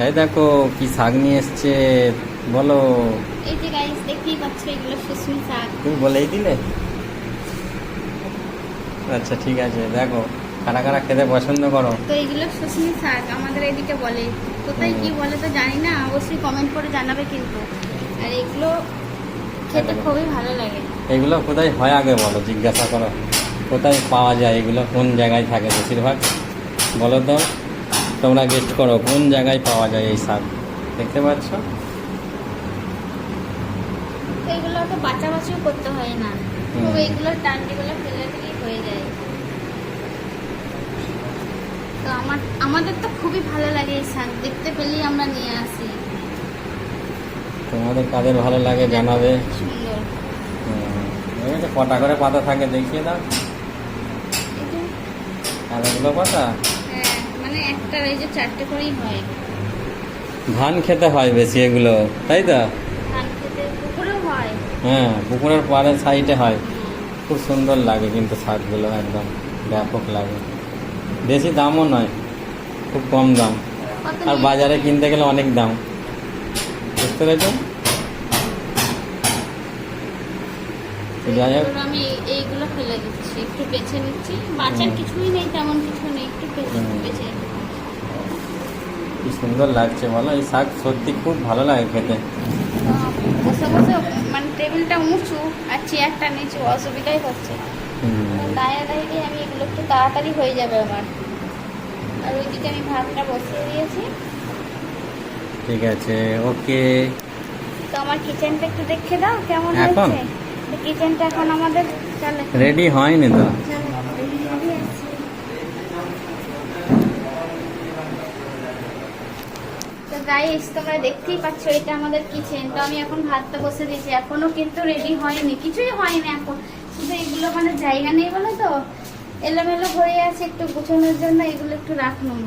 এই দেখো কি শাক নিয়ে এসছে বলো। এই যে গাইস দেখতেই পাচ্ছ এগুলো সুস্মি শাক। তুমি বলেই দিলে? আচ্ছা ঠিক আছে দেখো কারা কারা খেতে পছন্দ করো। তো এগুলো সুস্মি শাক আমাদের এদিকে বলে। কোথায় কি বলে তো জানি না অবশ্যই কমেন্ট করে জানাবে কিন্তু। আর এগুলো খেতে খুবই ভালো লাগে। এগুলো কোথায় হয় আগে বলো জিজ্ঞাসা করো। কোথায় পাওয়া যায় এগুলো কোন জায়গায় থাকে বেশিরভাগ? বলো তো। তোমরা গেস্ট করো কোন জায়গায় পাওয়া যায় এই শাক? দেখতে পাচ্ছ? এগুলো তো বাঁচাবাচিও করতে হয় না। ফেলে দিলেই হয়ে যায়। তো আমার আমাদের তো খুবই ভালো লাগে এই শাক। দেখতে পেলেই আমরা নিয়ে আসি। তোমাদের কাদের ভালো লাগে জানাবে? কটা করে পাতা থাকে দেখিয়ে দাও। আর এগুলো পাতা মানে একটা এই যে চারটে করেই হয়। ধান খেতে হয় বেশি এগুলো তাই তো? ধান খেতে পুকুরেও হয়। হ্যাঁ পুকুরের পাড়ের সাইডে হয়। খুব সুন্দর লাগে কিন্তু শাকগুলো একদম ব্যাপক লাগে। বেশি দামও নয় খুব কম দাম। আর বাজারে কিনতে গেলে অনেক দাম। বুঝতে পেরেছ যাই হোক। এগুলো আমি এই- এইগুলো ফেলে দিচ্ছি একটু বেছে নিচ্ছি। বাঁচার। কিছুই নেই তেমন কিছু নেই একটু বেছে কি সুন্দর লাগছে বলো? এই শাক সত্যি খুব ভালো লাগে খেতে। বসে বসে মানে টেবিলটা উঁচু আর চেয়ারটা নিচু অসুবিধাই হচ্ছে। দাঁড়িয়ে দাঁড়িয়ে আমি এগুলো একটু তাড়াতাড়ি হয়ে যাবে আমার। আর ওইদিকে আমি ভাতটা বসিয়ে দিয়েছি। ঠিক আছে ওকে। তো আমার কিচেনটা একটু দেখে দাও কেমন? হয়েছে? কিচেনটা এখন আমাদের চলে। রেডি হয়নি তো? গাইস তোমরা দেখতেই পাচ্ছ এটা আমাদের কিচেন তো আমি এখন ভাতটা বসে দিয়েছি। এখনও কিন্তু রেডি হয়নি। কিছুই হয়নি এখন। শুধু এগুলো মানে জায়গা নেই বলে তো? এলোমেলো হয়ে আছে একটু গুছানোর জন্য এগুলো একটু রাখলাম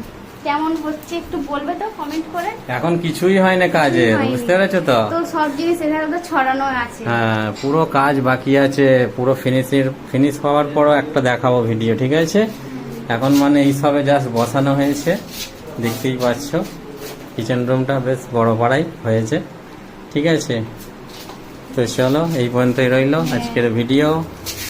কেমন হচ্ছে একটু বলবে তো কমেন্ট করে? এখন কিছুই হয় না কাজে বুঝতে পেরেছ তো? তো সব জিনিস এখানে তো ছড়ানো আছে। হ্যাঁ পুরো কাজ বাকি আছে পুরো ফিনিশের ফিনিশ হওয়ার পরও একটা দেখাবো ভিডিও ঠিক আছে? এখন মানে এই সবে জাস্ট বসানো হয়েছে দেখতেই পাচ্ছ। কিচেন রুমটা বেশ বড় পাড়াই হয়েছে ঠিক আছে? তো চলো এই পর্যন্তই রইল আজকের ভিডিও